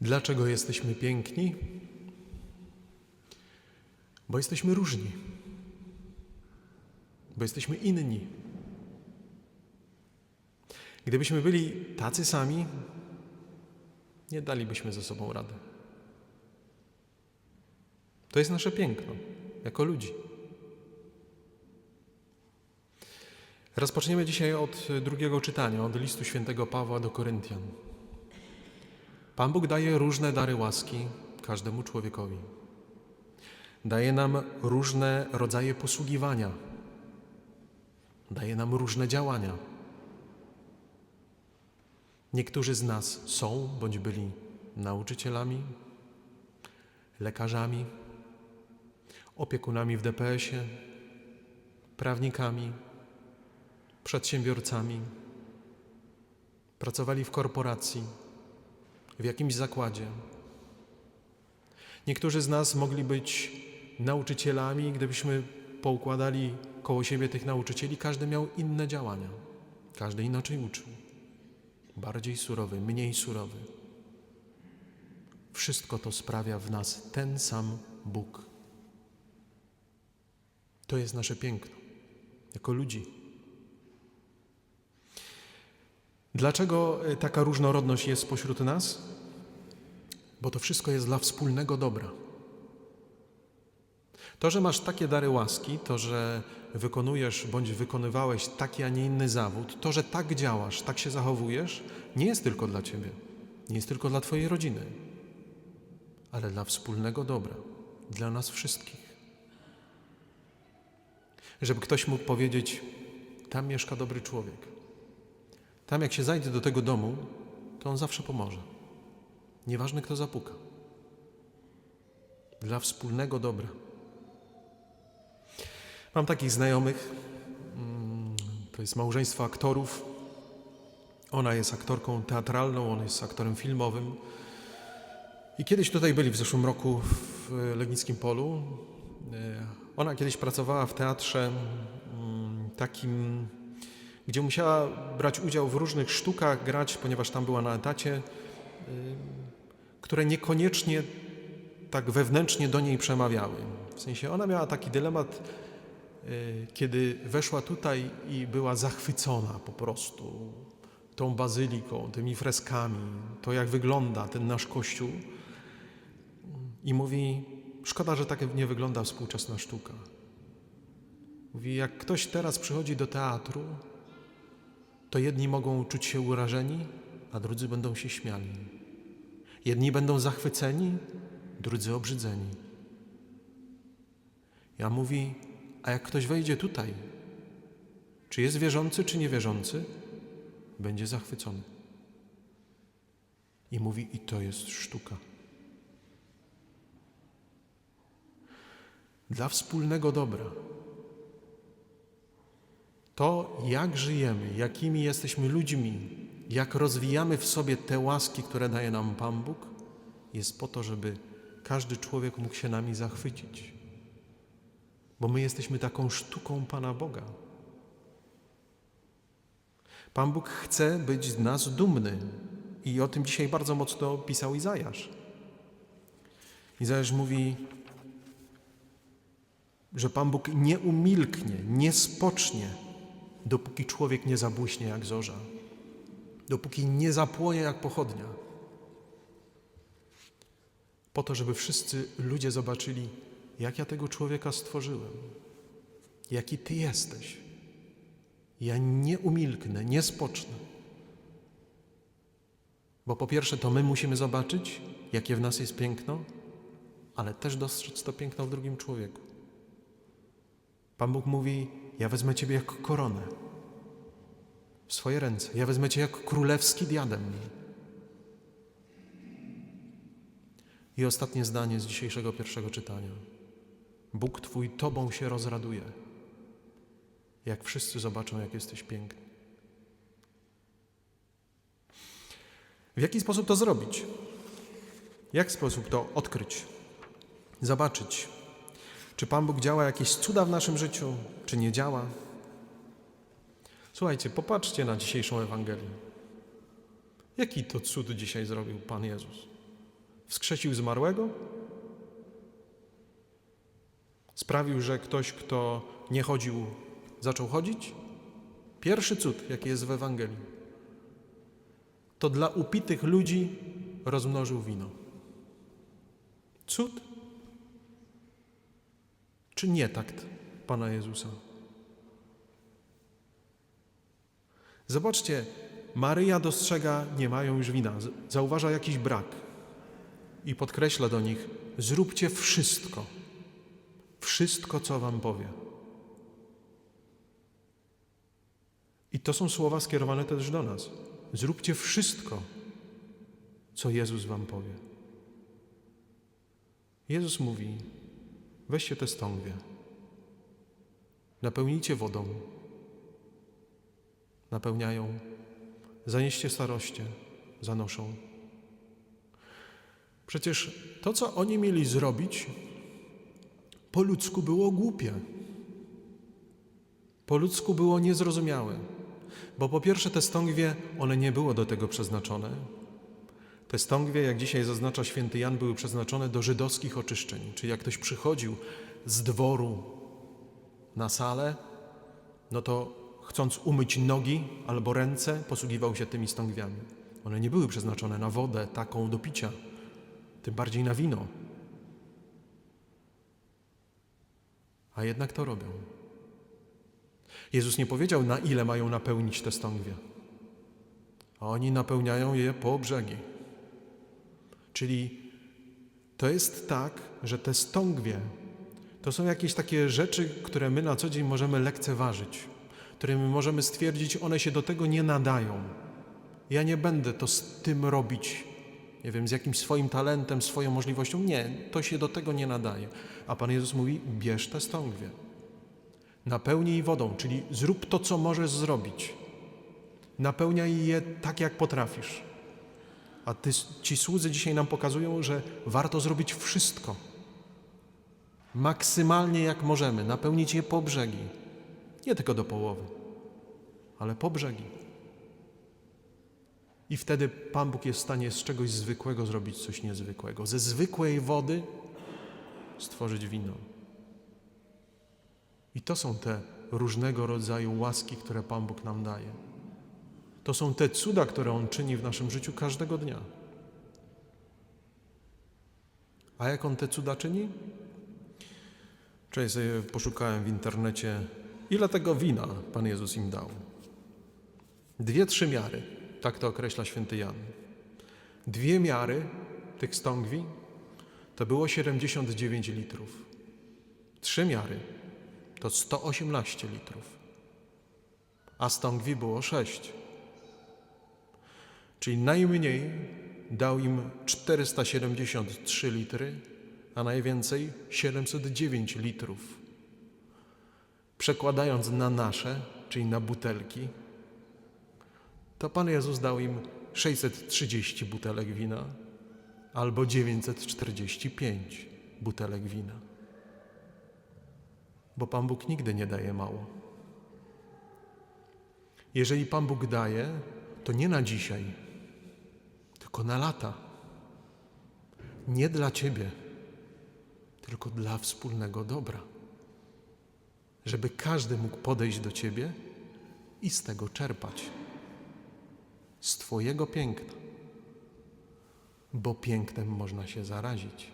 Dlaczego jesteśmy piękni? Bo jesteśmy różni. Bo jesteśmy inni. Gdybyśmy byli tacy sami, nie dalibyśmy ze sobą rady. To jest nasze piękno, jako ludzi. Rozpoczniemy dzisiaj od drugiego czytania, od listu świętego Pawła do Koryntian. Pan Bóg daje różne dary łaski każdemu człowiekowi. Daje nam różne rodzaje posługiwania. Daje nam różne działania. Niektórzy z nas są bądź byli nauczycielami, lekarzami, opiekunami w DPS-ie, prawnikami, przedsiębiorcami, pracowali w korporacji, w jakimś zakładzie. Niektórzy z nas mogli być nauczycielami, gdybyśmy poukładali koło siebie tych nauczycieli, każdy miał inne działania, każdy inaczej uczył. Bardziej surowy, mniej surowy. Wszystko to sprawia w nas ten sam Bóg. To jest nasze piękno, jako ludzi. Dlaczego y, taka różnorodność jest pośród nas? Bo to wszystko jest dla wspólnego dobra. To, że masz takie dary łaski, to, że wykonujesz bądź wykonywałeś taki, a nie inny zawód, to, że tak działasz, tak się zachowujesz, nie jest tylko dla ciebie, nie jest tylko dla twojej rodziny, ale dla wspólnego dobra, dla nas wszystkich. Żeby ktoś mógł powiedzieć: Tam mieszka dobry człowiek. Tam, jak się zajdzie do tego domu, to on zawsze pomoże. Nieważne, kto zapuka. Dla wspólnego dobra. Mam takich znajomych. mm, To jest małżeństwo aktorów. Ona jest aktorką teatralną, on jest aktorem filmowym. I kiedyś tutaj byli w zeszłym roku w Legnickim Polu. E, Ona kiedyś pracowała w teatrze mm, takim gdzie musiała brać udział w różnych sztukach, grać, ponieważ tam była na etacie, y, które niekoniecznie tak wewnętrznie do niej przemawiały. W sensie ona miała taki dylemat, y, kiedy weszła tutaj i była zachwycona po prostu tą bazyliką, tymi freskami, to jak wygląda ten nasz kościół. I mówi, szkoda, że tak nie wygląda współczesna sztuka. Mówi, jak ktoś teraz przychodzi do teatru, to jedni mogą czuć się urażeni, a drudzy będą się śmiali. Jedni będą zachwyceni, drudzy obrzydzeni. Ja mówi, a jak ktoś wejdzie tutaj, czy jest wierzący, czy niewierzący, będzie zachwycony. I mówi, i to jest sztuka. Dla wspólnego dobra. To, jak żyjemy, jakimi jesteśmy ludźmi, jak rozwijamy w sobie te łaski, które daje nam Pan Bóg, jest po to, żeby każdy człowiek mógł się nami zachwycić. Bo my jesteśmy taką sztuką Pana Boga. Pan Bóg chce być z nas dumny. I o tym dzisiaj bardzo mocno pisał Izajasz. Izajasz mówi, że Pan Bóg nie umilknie, nie spocznie, dopóki człowiek nie zabłyśnie jak zorza, dopóki nie zapłonie jak pochodnia. Po to, żeby wszyscy ludzie zobaczyli, jak ja tego człowieka stworzyłem, jaki Ty jesteś. Ja nie umilknę, nie spocznę. Bo po pierwsze, to my musimy zobaczyć, jakie w nas jest piękno, ale też dostrzec to piękno w drugim człowieku. Pan Bóg mówi: Ja wezmę Ciebie jak koronę w swoje ręce. Ja wezmę Cię jak królewski diadem. I ostatnie zdanie z dzisiejszego pierwszego czytania. Bóg Twój Tobą się rozraduje, jak wszyscy zobaczą, jak jesteś piękny. W jaki sposób to zrobić? Jak sposób to odkryć? Zobaczyć, czy Pan Bóg działa jakieś cuda w naszym życiu, czy nie działa? Słuchajcie, popatrzcie na dzisiejszą Ewangelię. Jaki to cud dzisiaj zrobił Pan Jezus? Wskrzesił zmarłego? Sprawił, że ktoś, kto nie chodził, zaczął chodzić? Pierwszy cud, jaki jest w Ewangelii, to dla upitych ludzi rozmnożył wino. Cud? Czy nie takt Pana Jezusa? Zobaczcie, Maryja dostrzega, nie mają już wina, zauważa jakiś brak i podkreśla do nich: zróbcie wszystko, wszystko, co Wam powie. I to są słowa skierowane też do nas. Zróbcie wszystko, co Jezus Wam powie. Jezus mówi: weźcie te stągwie, napełnijcie wodą, napełniają, zanieście staroście, zanoszą. Przecież to, co oni mieli zrobić, po ludzku było głupie. Po ludzku było niezrozumiałe. Bo po pierwsze te stągwie, one nie było do tego przeznaczone. Te stągwie, jak dzisiaj zaznacza święty Jan, były przeznaczone do żydowskich oczyszczeń. Czyli jak ktoś przychodził z dworu na salę, no to chcąc umyć nogi albo ręce, posługiwał się tymi stągwiami. One nie były przeznaczone na wodę taką do picia, tym bardziej na wino. A jednak to robią. Jezus nie powiedział, na ile mają napełnić te stągwie. A oni napełniają je po brzegi. Czyli to jest tak, że te stągwie to są jakieś takie rzeczy, które my na co dzień możemy lekceważyć, które my możemy stwierdzić, one się do tego nie nadają. Ja nie będę to z tym robić, nie wiem, z jakimś swoim talentem, swoją możliwością. Nie, to się do tego nie nadaje. A Pan Jezus mówi: bierz te stągwie. Napełnij wodą, czyli zrób to, co możesz zrobić. Napełniaj je tak, jak potrafisz. A ty, ci słudzy dzisiaj nam pokazują, że warto zrobić wszystko. Maksymalnie jak możemy, napełnić je po brzegi. Nie tylko do połowy, ale po brzegi. I wtedy Pan Bóg jest w stanie z czegoś zwykłego zrobić coś niezwykłego. Ze zwykłej wody stworzyć wino. I to są te różnego rodzaju łaski, które Pan Bóg nam daje. To są te cuda, które On czyni w naszym życiu każdego dnia. A jak On te cuda czyni? Wczoraj sobie poszukałem w internecie, ile tego wina Pan Jezus im dał. Dwie, trzy miary, tak to określa święty Jan. Dwie miary tych stągwi to było 79 litrów. Trzy miary to 118 litrów, a stągwi było sześć. Czyli najmniej dał im 473 litry, a najwięcej 709 litrów. Przekładając na nasze, czyli na butelki, to Pan Jezus dał im 630 butelek wina albo 945 butelek wina. Bo Pan Bóg nigdy nie daje mało. Jeżeli Pan Bóg daje, to nie na dzisiaj, tylko na lata. Nie dla Ciebie, tylko dla wspólnego dobra. Żeby każdy mógł podejść do Ciebie i z tego czerpać. Z Twojego piękna. Bo pięknem można się zarazić.